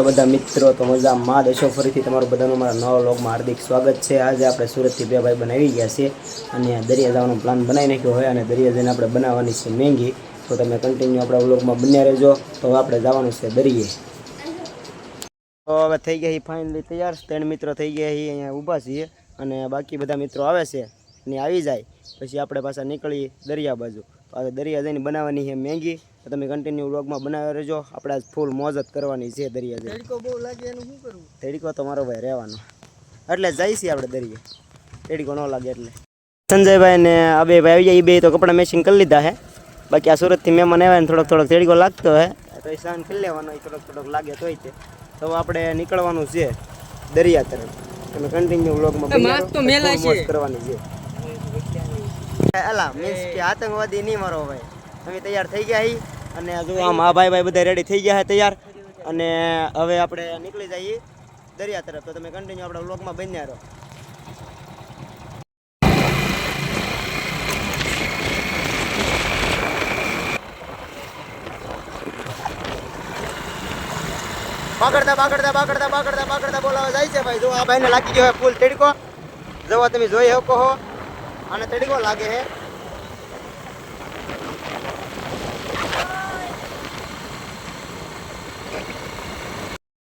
છો બધા મિત્રો? તો મજામાં દેશો ફરીથી તમારું બધાનું મારા નવા વ્લોગમાં હાર્દિક સ્વાગત છે. આજે આપણે સુરતથી બે ભાઈ બનાવી ગયા છે અને દરિયા જવાનો પ્લાન બનાવી નાખ્યો હોય અને દરિયા જઈને આપણે બનાવવાની છે મેંગી. તો તમે કન્ટિન્યુ આપણા વ્લોગમાં બન્યા રહેજો. તો આપણે જવાનું છે દરિયે. તો હવે થઈ ગયા ફાઇનલી તૈયાર. ત્રણ મિત્રો થઈ ગયા છે અહીંયા ઊભા છીએ અને બાકી બધા મિત્રો આવે છે ને આવી જાય. પછી આપણે પાછા નીકળી દરિયા બાજુ. તો આજે દરિયા જઈને બનાવવાની છે મેંગી. તો તમે કન્ટિન્યુ વ્લોગમાં બનાવી રહેજો. આપણે આજ ફૂલ મોજ જ કરવાની છે દરિયા જઈને તડકો બહુ લાગે એનું શું કરવું? તેડીકો તો મારો ભાઈ રહેવાનો. એટલે જઈશી આપણે દરિયે. તેડીકો ન લાગે એટલે. સંજયભાઈ ને અબે ભાઈ આવી જાય એ બે તો કપડાં મેચિંગ કરી લીધા હે બાકી આ સુરતથી મહેમાન આવ્યા ને થોડોક થોડોક તેડીકો લાગતો હે તો એ સહન કરી લેવાનો એ થોડોક થોડોક લાગે તોય તે. તો આપણે નીકળવાનું છે દરિયા તરફ. તમે કન્ટિન્યુ વ્લોગમાં છે. કરવાની છે. અલા મીન્સ કે આતંકવાદી નહીં મારો ભાઈ. અમે તૈયાર થઈ ગયા હી અને હજુ આમ આ ભાઈ ભાઈ બધા રેડી થઈ ગયા છે તૈયાર. અને હવે આપણે નીકળી જઈએ દરિયા તરફ. તો તમે કન્ટિન્યુ આપણા વ્લોગમાં બન્યા રહો. પકડતા પકડતા પકડતા પકડતા પકડતા બોલાવા જાય છે ભાઈ. જો આ ભાઈને લાગી ગયો ફૂલ તડકો. જવા તમે જોઈ શકો હો. અને તડકો લાગે છે.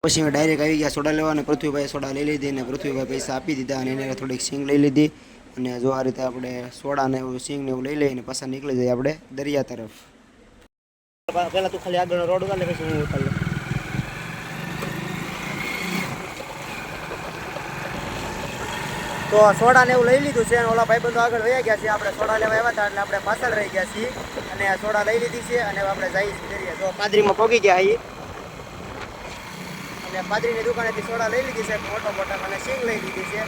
પછી ડાયરેક્ટ આવી ગયા સોડા લેવા અને પૃથ્વીભાઈ સોડા લઈ લીધી અને પૃથ્વીભાઈ પૈસા આપી દીધા અને એને થોડીક સિંગ લઈ લીધી. અને જો આ રીતે આપણે સોડા ને એવું સિંગ ને એવું લઈ લઈને પાછા નીકળી જઈએ આપણે દરિયા તરફ. પહેલા તું ખાલી આગળ રોડ ઉતાર પછી હું ઉતાર તો સોડા ને એવું લઈ લીધું છે અને ઓલા ભાઈબંધો આગળ વયા ગયા છે. આપણે સોડા લેવા આવ્યા હતા એટલે આપણે પાછળ રહી ગયા છીએ અને સોડા લઈ લીધી છે અને આપણે જઈએ છીએ તો પાદરીમાં પહોંચી ગયા અહીં અને પાદરીની દુકાનેથી સોડા લઈ લીધી છે મોટો મોટા અને સિંગ લઈ લીધી છે.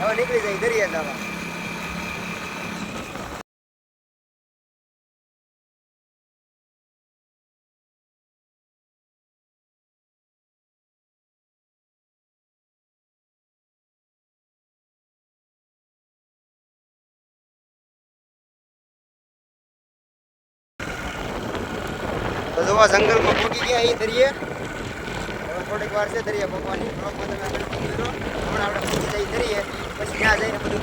હવે નીકળી જાય દરિયા જવા. તો જો ગયા, અહીં દરિયે. થોડીક વાર છે દરિયા પહોંચવાની બ્લોકમાં આપણે પછી ત્યાં જઈને બધું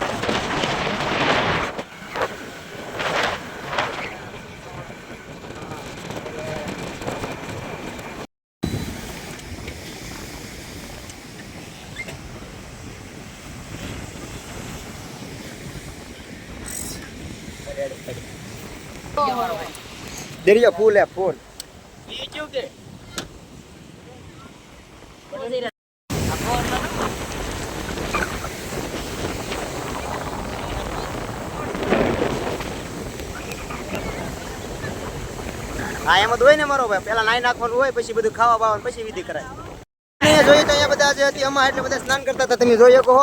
ફૂલ હે, ફૂલ. હા, એમાં ધોઈ ને મારો ભાઈ. પેલા નાઈ નાખવાનું હોય, પછી બધું ખાવા બાવાનું, પછી વિધિ કરાય. જોઈએ તો અહીંયા બધા જે હતી અમા એટલે બધા સ્નાન કરતા હતા. તમે જોઈ શકો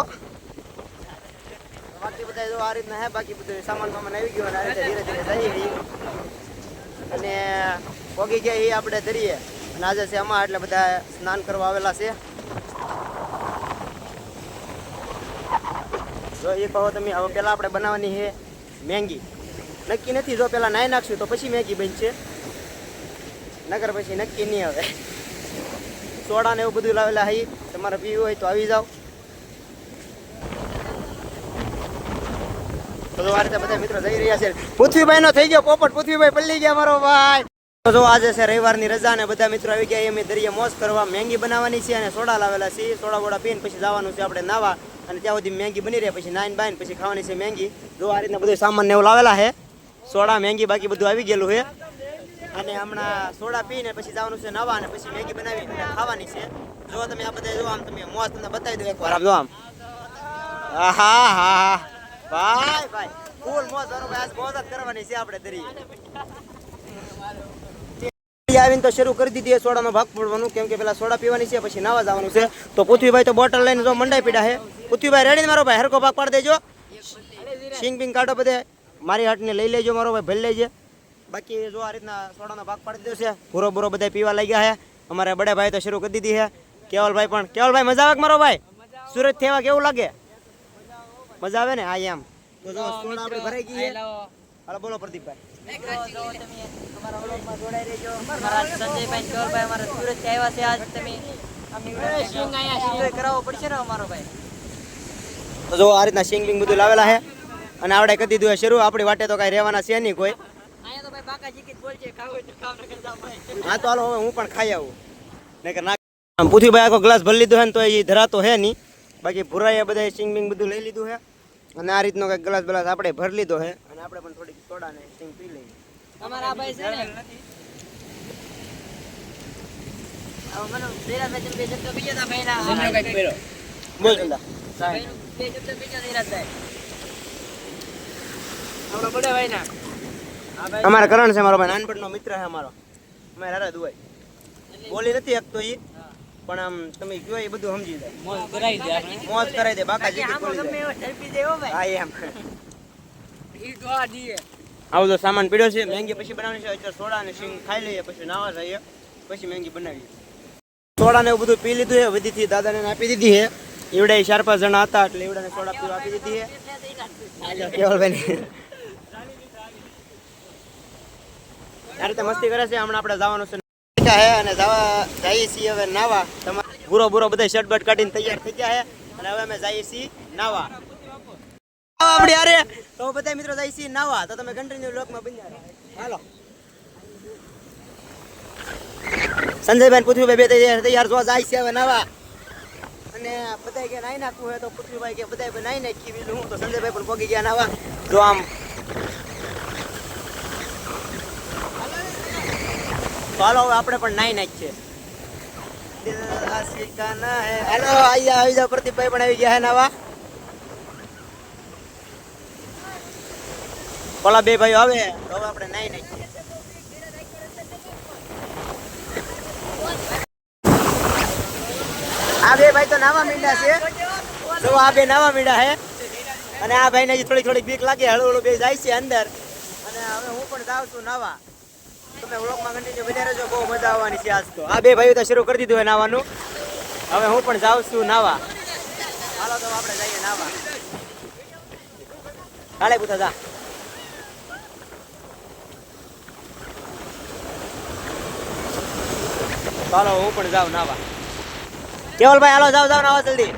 બાકી બધા જો આ રીતના હે, બાકી બધું સામાન સામાન આવી ગયો અને આ રીતે ધીરે ધીરે જઈએ અને પોગી ગયા એ આપણે ધરીએ. અને આજે છે અમા, એટલે બધા સ્નાન કરવા આવેલા છે. જો એ કહો તમે, હવે પહેલાં આપણે બનાવવાની છે મેંગી. નક્કી નથી, જો પહેલાં નાઈ નાખશું તો પછી મેગી બનશે. નગર પછી નક્કી નહીં આવે. સોડા ને એવું બધું લાવેલા હઈ. તમારે પીવું હોય તો આવી જાઓ. તો આ રીતે બધા મિત્રો જઈ રહ્યા છે. પૃથ્વીભાઈ નો થઈ ગયો પોપટ. પૃથ્વીભાઈ પલ્લી ગયા, મારો ભાઈ. તો જો આજે છે રવિવારની રજા અને બધા મિત્રો આવી ગયા અમે દરિયા મોજ કરવા મેંગી બનાવવાની છે અને સોડા લાવેલા છે. સોડા બોડા પીને પછી જવાનું છે આપણે નાવા અને ત્યાં સુધી મેંગી બની રહે. પછી નાઈન બાઈન, પછી ખાવાની છે મેંગી. જો આ રીતના બધું સામાન ને એવું લાવેલા છે. સોડા, મેંગી, બાકી બધું આવી ગયેલું છે. અને હમણાં સોડા પીને પછી જવાનું છે નાવા અને પછી મેંગી બનાવી ખાવાની છે. જો તમે આ બધા જો આમ તમે મોજ તમને બતાવી દો એકવાર. આમ જો આમ. આહા હા હા ભાઈ ભાઈ. ફૂલ મોજ બરોબર આજ મોજ જ કરવાની છે આપણે દરિયે. આવીને તો શરૂ કરી દીધી સોડાનો ભાગ પડવાનું કેમ કે પેલા સોડા પીવાની છે, પછી નાવા જવાનું છે. તો પૃથ્વીભાઈ તો બોટલ લઈને જો મંડાઈ પીડા છે. પૃથ્વીભાઈ રેડી મારો ભાઈ? હરકો ભાગ પાડી દેજો. સિંગ બિંગ કાઢો બધે. મારી હાટને લઈ લેજો મારો ભાઈ, ભલે લેજે. બાકી જો આ રીતના સોડાનો ભાગ પાડી દેશે. ભૂરો ભૂરો બધા પીવા લાગ્યા છે. અમારે બડે ભાઈ તો શરૂ કરી દીધી છે. કેવલભાઈ પણ. કેવલભાઈ, મજા આવે મારો ભાઈ? સુરતથી આવ્યા કેવું લાગે? મજા આવે ને? આ એમ. તો સોડા આપણે ભરાઈ ગઈ છે. હાલો, બોલો પ્રદીપભાઈ. સંજયભાઈ કેવલભાઈ અમારા સુરત આવ્યા છે. આજ તમે કરાવવો પડશે ને અમારો ભાઈ. તો જો આ રીતના સિંગલિંગ બધું લાવેલા છે અને આપણે કરી દીધું છે શરૂ. આપણી વાટે તો કાંઈ રહેવાના છે નહીં કોઈ. તો ભાઈ બાકાજી કી બોલ છે ખાવ હોય તો ખાવ નકર જાવ ભાઈ. હા તો હાલો હવે હું પણ ખાઈ આવું. નકર ના આમ પુથીભાઈ આખો ગ્લાસ ભરી લીધો છે ને તો એ ધરાતો હે નહીં. બાકી ભૂરાઈએ બધા સિંગમિંગ બધું લઈ લીધું છે અને આ રીતનો કંઈક ગ્લાસ ગ્લાસ આપણે ભરી લીધો છે અને આપણે પણ થોડીક સોડા ને સિંગ પી લઈએ. તમારા આ ભાઈ છે ને. હવે મને ધીરાજભાઈ તમે બે શબ્દ બીજા હતા ભાઈના. બોલ ચંદા. ભાઈનું બે શબ્દ બીજા ધીરાજભાઈ. આપણા બડા ભાઈના. અમારા કરણ છે મારો ભાઈ. નાનપણનો મિત્ર છે અમારો. અમારે રારા દુવાઈ. બોલી નથી શકતો એ પણ આમ તમે કયો એ બધું સમજી જાય મોજ કરાવી દે મોજ કરાવી દે. બાકા જીતી બોલી દે હા એમ. તો. આવો તો સામાન પીડ્યો છે મેંગી પછી બનાવવાની છે અત્યારે સોડા અને સિંગ ખાઈ લઈએ પછી નાવા જઈએ પછી મેંગી બનાવીએ. સોડા ને એવું બધું પી લીધું છે વધીથી દાદાને આપી દીધી છે. એવડે ચાર પાંચ જણા હતા એટલે એવડાને સોડા પીવા આપી દીધી છે. કેવલભાઈ આ રીતે મસ્તી કરે છે હમણાં આપણે જવાનું છે છે અને જવા જઈએ છીએ હવે નાવા. તમારે બુરો બુરો બધા શર્ટ બટ કાઢીને તૈયાર થઈ ગયા છે અને હવે અમે જઈએ છીએ નાવા. આપણે અરે તો બધા મિત્રો જાય છે નાવા. તો તમે કન્ટિન્યુ લોકમાં બની. હાલો. સંજયભાઈ પૃથ્વીભાઈ બે તૈયાર જોવા જાય છે હવે નાવા. અને બધા કે નાઈ હોય તો પૃથ્વીભાઈ કે બધા નાઈ નાખી હું સંજયભાઈ પણ પોગી ગયા નાવા. જો આમ. ચાલો હવે આપણે પણ નાઈ નાખીએ. હાલો આવી આવી પણ આવી ગયા નાવા. ઓલા બે ભાઈઓ આવે, તો આપણે નાઈ નાખીએ આ બે ભાઈ તો નાવા મીંડા છે. જો આ બે નાવા મીંડા છે. અને આ ભાઈને હજી થોડી થોડી બીક લાગે, હળુ હળુ બે જાય છે અંદર. અને હવે હું પણ જાઉં છું નાવા. તમે વ્લોગમાં કન્ટિન્યુ બન્યા રહેજો, બહુ મજા આવવાની છે આજ તો. આ બે ભાઈઓ તો શરૂ કરી દીધું નાવાનું. હવે હું પણ જાઉં છું નાવા. હાલો તો આપણે જઈએ નાવા. કાલે પૂછા જા. ચાલો હું પણ જાઉં નાવા. કેવલભાઈ, હાલો જાવ જાવ નાવા જલ્દી.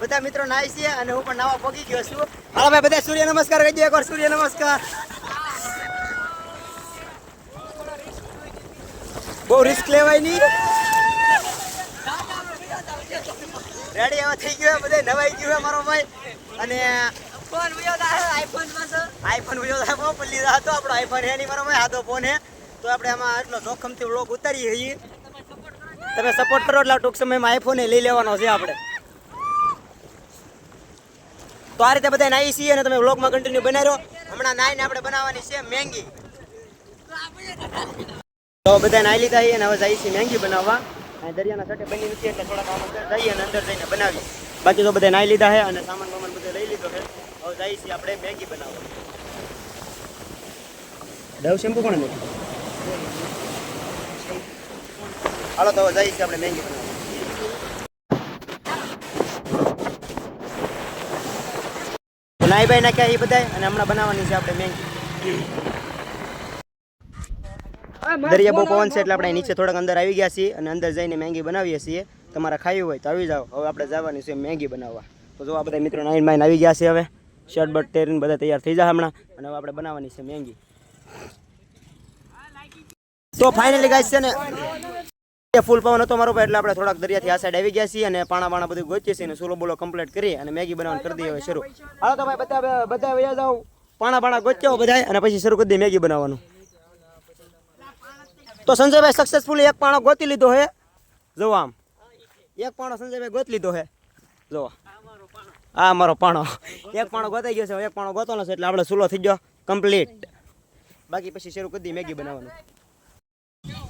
બધા મિત્રો નાય છે અને હું પણ નાવા પગી ગયો છું. હાલો ભાઈ, બધા સૂર્ય નમસ્કાર કહી દે, એકવાર સૂર્ય નમસ્કાર. બહુ રિસ્ક લેવાય નહીં. રેડી હવે થઈ ગયો બધા નવાઈ ગયું મારો ભાઈ. અને ફોન વિયો આઈફોનમાં છે. આઈફોન વિયો થાય પલ્લી હતો. આપણો આઈફોન હે નહીં મારો ભાઈ હાથો ફોન હે. તો આપણે આમાં એટલો જોખમથી વ્લોગ ઉતારીએ છીએ. તમે સપોર્ટ કરો એટલે ટૂંક સમયમાં આઈફોન લઈ લેવાનો છે આપણે. તો આ રીતે બધા નાઈ છીએ અને તમે વ્લોગમાં કન્ટિન્યુ બનાવ્યો. હમણાં નાઈને આપણે બનાવવાની છે મેંગી. તો બધા નાઈ લીધા છીએ અને હવે જાય છે મેંગી બનાવવા. અને દરિયાના તટે બની નથી એટલે થોડાક અંદર જઈએ અને અંદર જઈને બનાવીએ. બાકી તો બધા નાઈ લીધા છે અને સામાન વામાન બધું લઈ લીધો છે. હવે જઈએ છીએ આપણે મેગી બનાવવા. ડવ શેમ્પુ કોણે મૂક્યું? હાલો, તો જઈએ છીએ આપણે મેગી બનાવવા. નાઈ બાઈ નાખ્યા એ બધા અને હમણાં બનાવવાની છે આપણે મેગી. દરિયા બહુ પવન છે એટલે આપણે નીચે થોડાક અંદર આવી ગયા છીએ અને અંદર જઈને મેગી બનાવીએ છીએ. તમારે ખાવી હોય તો આવી જાઓ. હવે આપણે જવાની છે મેગી બનાવવા. તો જો આ બધા મિત્રો નાઈન માઇન આવી ગયા છે હવે. શર્ટ બટ પહેરીને બધા તૈયાર થઈ જાય હમણાં. અને હવે આપણે બનાવવાની છે મેગી. તો ફાઇનલી ગાઈસ છે ને ફૂલ પવન હતો મારો એટલે આપણે થોડાક દરિયાથી આ સાઈડ આવી ગયા છીએ અને પાણા પાણા બધું ગોચીએ છીએ અને સોલો બોલો કમ્પ્લીટ કરી અને મેગી બનાવવાનું કરી દઈએ હવે શરૂ. હાલો તો ભાઈ બધા બધા વયા જાઓ. પાણા પાણા ગોચ્યો બધા અને પછી શરૂ કરી દઈએ મેગી બનાવવાનું. તો સંજયભાઈ સક્સેસફુલી એક પાણો ગોતી લીધો હે. જો આમ. એક પાણો સંજયભાઈ ગોતી લીધો હે. જો આ મારો પાણો. એક પાણો ગોતાઈ ગયો છે એક પાણો ગોતવાનો છે, એટલે આપણે સુલો થઈ ગયો કમ્પ્લીટ બાકી પછી શરૂ કરી દઈએ મેગી બનાવવાનું.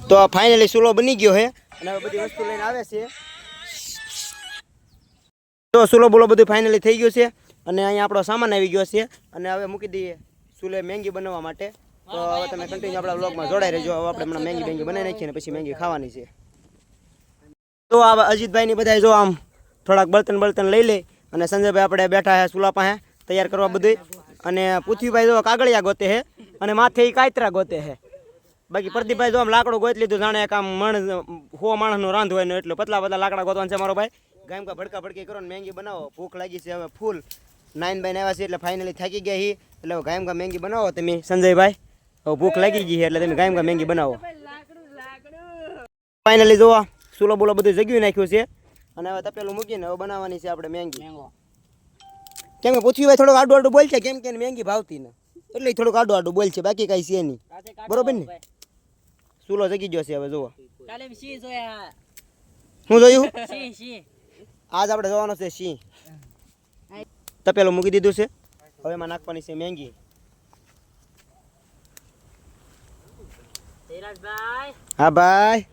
તો ફાઇનલી સુલો બની ગયો છે અને હવે બધી વસ્તુ લઈને આવે છે. તો સુલો બોલો બધું ફાઇનલી થઈ ગયું છે, અને અહીંયા આપણો સામાન આવી ગયો છે, અને હવે મૂકી દઈએ સુલે મેંગી બનાવવા માટે. તો હવે તમે કન્ટિન્યુ આપણા બ્લોગમાં જોડાઈ રહેજો. હવે આપણે હમણાં મેંગી બેંગી બનાવી નાખીએ ને પછી મેંગી ખાવાની છે. તો આ અજીતભાઈની બધાય જો આમ થોડાક બળતન બળતન લઈ લે અને સંજયભાઈ આપણે બેઠા હે ચૂલા પાસે તૈયાર કરવા બધું. અને પૃથ્વીભાઈ જો કાગળિયા ગોતે હે અને માથે એ કાયતરા ગોતે હે. બાકી પ્રદીપભાઈ જો આમ લાકડું ગોત લીધું, જાણે એક આમ મણ હો માણસનું રાંધ હોય એટલે. પતલા પતલા લાકડા ગોતવાનું છે મારો ભાઈ. ગામ કા ભડકા ભડકી કરો ને મેંગી બનાવો. ભૂખ લાગી છે હવે ફૂલ. નાઇન ભાઈને આવ્યા છે એટલે ફાઇનલી થાકી ગયા હી. એટલે હવે ગામ કા મેંગી બનાવો તમે, સંજયભાઈ. ભૂખ લાગી ગઈ છે એટલે તમે ગામ કા મેંગી બનાવો. ફાઇનલી જોવા સુલો બોલો બધું જગ્યું નાખ્યું છે. અને હવે તપેલું મૂકીને હવે બનાવવાની છે આપણે મેંગી. કેમ કે પૃથ્વીભાઈ થોડુંક આડું આડું બોલ છે કેમ કે મેંગી ભાવતી ને. એટલે થોડુંક આડું આડું બોલ છે બાકી કાંઈ છે નહીં. બરોબર ને? સુલો જગી ગયો છે હવે જોવા. હું. જોયું? આજ આપણે જોવાનો છે સિંહ. તપેલું મૂકી દીધું છે. હવે એમાં નાખવાની છે મેંગી. હા ભાઈ.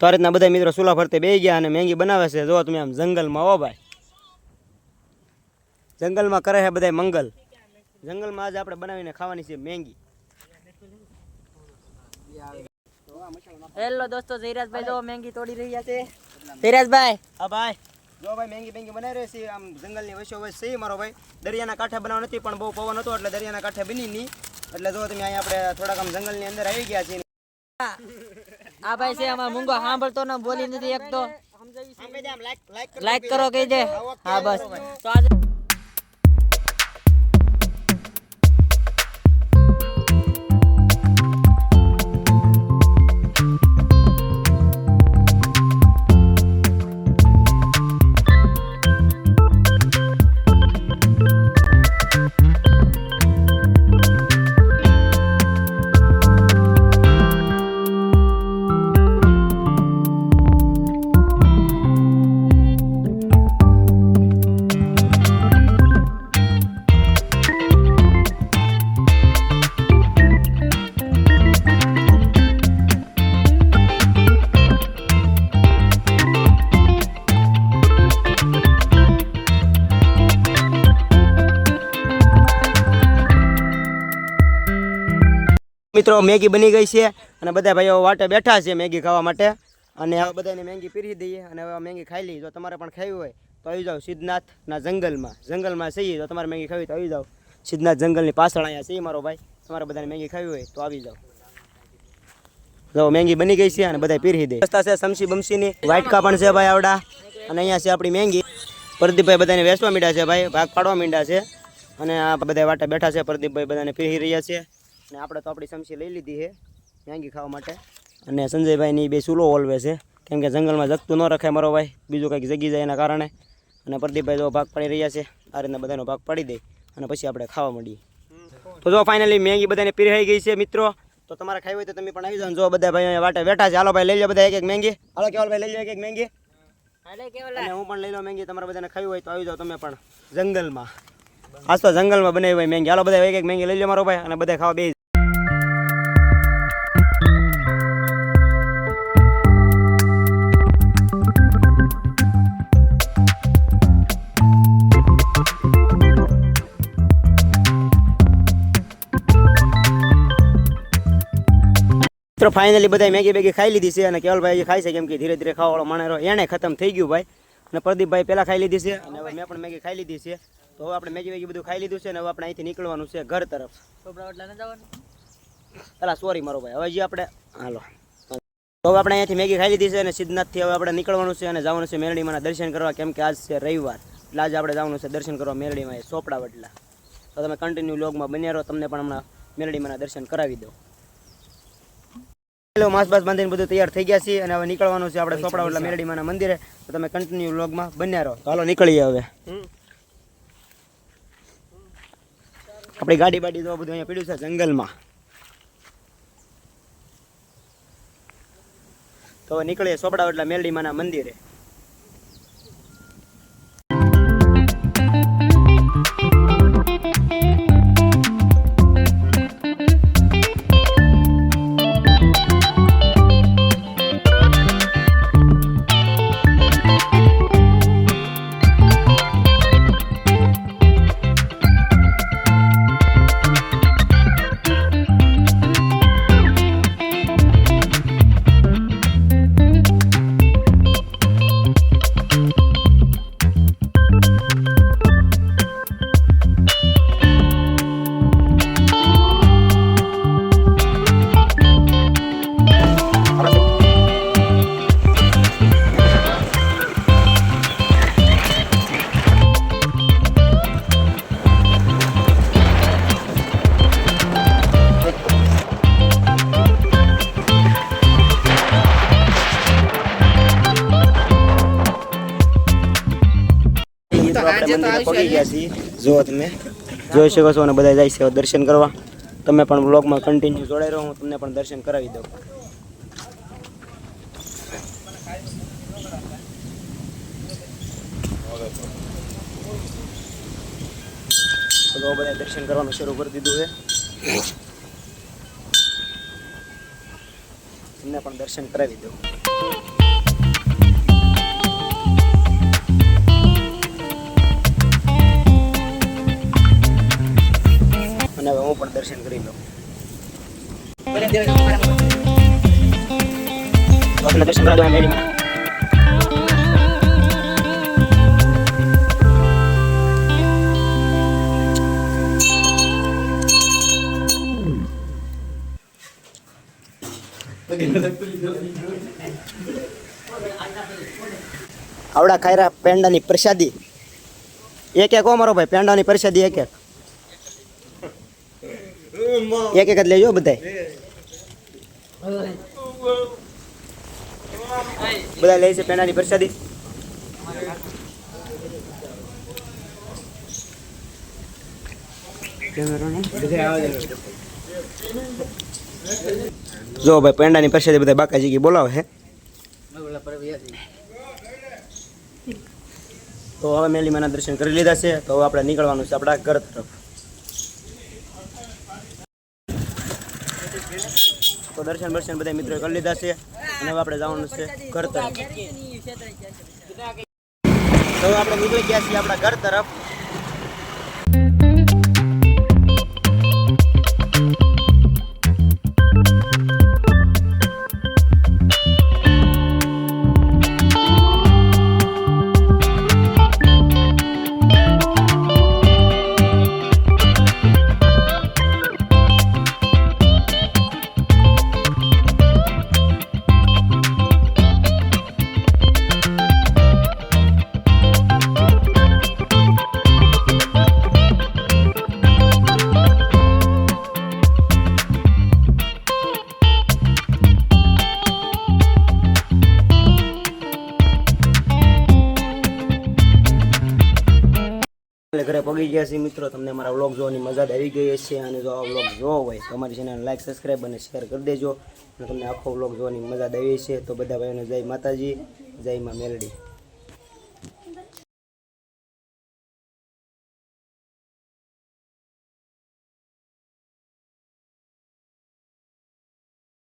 તો આ રીતના બધા મિત્રો સુલા ફરતે બે ગયા અને મેંગી બનાવે છે. જો તમે આમ જંગલમાં હો ભાઈ. જંગલમાં કરે છે બધા મંગલ. જંગલમાં આજે આપણે બનાવીને ખાવાની છે મેંગી. હેલો દોસ્તો જયરાજભાઈ જો મેંગી તોડી રહ્યા છે. જયરાજભાઈ. હા ભાઈ. જો ભાઈ મેંગી મેંગી બનાવી રહી છે. આમ જંગલની વસો વસ છે મારો ભાઈ. દરિયાના કાંઠે બનાવ નથી પણ બહુ પવન હતો એટલે દરિયાના કાંઠે બની નહીં એટલે જો તમે અહીંયા આપણે થોડાક આમ જંગલની અંદર આવી ગયા છીએ. આ ભાઈ છે અમાર મૂંગો સાંભળતો ને બોલી નથી એક તો લાઈક લાઈક કરો કહેજે. હા બસ. તો આજે મિત્રો, મેગી બની ગઈ છે અને બધા ભાઈઓ વાટે બેઠા છે મેગી ખાવા માટે. અને હવે બધાને મેગી પીરી દઈએ અને હવે મેગી ખાઈ લઈએ. જો તમારે પણ ખાવી હોય તો આવી જાઓ સિદ્ધનાથના જંગલમાં. જંગલમાં છીએ તો તમારે મેગી ખાવી તો આવી જાઓ. સિદ્ધનાથ જંગલની પાછળ અહીંયા છે મારો ભાઈ. તમારે બધાને મેગી ખાવી હોય તો આવી જાઓ. જો મેંગી બની ગઈ છે અને બધા પીરી દે. રસ્તા છે સમસી બમસીની વાટકા પણ છે ભાઈ આવડા. અને અહીંયા છે આપણી મેંગી. પ્રદીપભાઈ બધાને વેચવા માંડ્યા છે ભાઈ. ભાગ પાડવા માંડ્યા છે. અને આ બધા વાટા બેઠા છે. પ્રદીપભાઈ બધાને પીરી રહ્યા છે. અને આપણે તો આપણી સમસી લઈ લીધી છે મેંગી ખાવા માટે. અને સંજયભાઈની બે ચૂલો ઓલવે છે. કેમ કે જંગલમાં જગતું ન રખાય મારો ભાઈ. બીજું કંઈક જગી જાય એના કારણે. અને પ્રદીપભાઈ જો ભાગ પાડી રહ્યા છે. આ રીતના બધાનો ભાગ પાડી દે. અને પછી આપણે ખાવા મળીએ તો જો ફાઇનલી મેંગી બધાને પીરાઈ ગઈ છે મિત્રો. તો તમારે ખાવી હોય તો તમે પણ આવી જાઓ ને જો બધા ભાઈ વાટે બેઠા છે. હાલો ભાઈ લઈ લો બધા એક એક મેંગી. હાલો કેવલ ભાઈ લઈ લો એક એક મેંગી. અને હું પણ લઈ લો મેંગી. તમારે બધાને ખાવી હોય તો આવી જાઓ તમે પણ જંગલમાં. આજ તો જંગલમાં બનાવી હોય મેંગી. હાલો બધા એક એક મેંગી લઈ લો મારો ભાઈ. અને બધા ખાવા બે મિત્રો ફાઇનલી બધા મેગી બેગી ખાઈ લીધી છે અને કેવલભાઈ ખાઈ છે કેમ કે ધીરે ધીરે ખાવાળો માણેરો એણે ખતમ થઈ ગયું ભાઈ. અને પ્રદીપભાઈ પહેલાં ખાઈ લીધી છે અને હવે મેં પણ મેગી ખાઈ લીધી છે. તો હવે આપણે મેગી વેગી બધું ખાઈ લીધું છે અને હવે આપણે અહીંથી નીકળવાનું છે ઘર તરફ. અલા સોરી મારો ભાઈ. હવે જે આપણે હાલો. તો હવે આપણે અહીંયાથી મેગી ખાઈ લીધી છે અને સિદ્ધનાથથી હવે આપણે નીકળવાનું છે અને જવાનું છે મેરડીમાંના દર્શન કરવા. કેમ કે આજ છે રવિવાર. એટલે આજે આપણે જવાનું છે દર્શન કરવા મેરડીમાં, એ સોપડા વડલા. તો તમે કન્ટિન્યુ લોગમાં બન્યા રહો. તમને પણ હમણાં મેરડીમાંના દર્શન કરાવી દો હેલો માસ બાસ બાંધીને બધું તૈયાર થઈ ગયા છીએ અને હવે નીકળવાનું છે આપણે સોપડા મેરડીમાંના મંદિરે. તો તમે કન્ટિન્યુ વ્લોગમાં બન્યા રહો. તો હાલો નીકળીએ હવે. આપણી ગાડી બાડી તો બધું અહીંયા પીડ્યું છે જંગલમાં. તો હવે નીકળીએ સોપડા એટલે મેલડીમાના મંદિરે. મંદિરે પગી ગયા છીએ. જો તમે. જોઈ શકો છો અને બધા જાય છે દર્શન કરવા. તમે પણ બ્લોગમાં કન્ટિન્યુ જોડાઈ રહો હું તમને પણ દર્શન કરાવી દઉં. તો બધા દર્શન કરવાનું શરૂ કરી દીધું છે. તમને પણ દર્શન કરાવી દઉં. અને હવે હું પણ દર્શન કરી લઉં. દર્શન કરવા આવડા ખાયરા પેંડાની પ્રસાદી. એક એક મારો ભાઈ પેંડાની પ્રસાદી એક એક. એક એક જ લેજો બધાય. બધા લે છે પેનાની પ્રસાદી. જો ભાઈ પેંડાની પ્રસાદી બધા બાકાજી કી બોલાવે હે. તો હવે મેલીમાના દર્શન કરી લીધા છે. તો હવે આપણે નીકળવાનું છે આપણા ઘર તરફ. તો દર્શન દર્શન બધા મિત્રો કરી લીધા છે. અને હવે આપણે જવાનું છે ઘર તરફ. તો આપણે નીકળી ગયા છીએ આપણા ઘર તરફ. ગયા છે મિત્રો, તમને મારા વ્લોગ જોવાની મજા આવી ગઈ છે અને જો આ વ્લોગ જોવો હોય તો અમારી ચેનલ લાઈક સબસ્ક્રાઈબ અને શેર કરી દેજો. અને તમને આખો વ્લોગ જોવાની મજા આવી છે તો બધા ભાઈઓને જય માતાજી, જય માં મેલડી.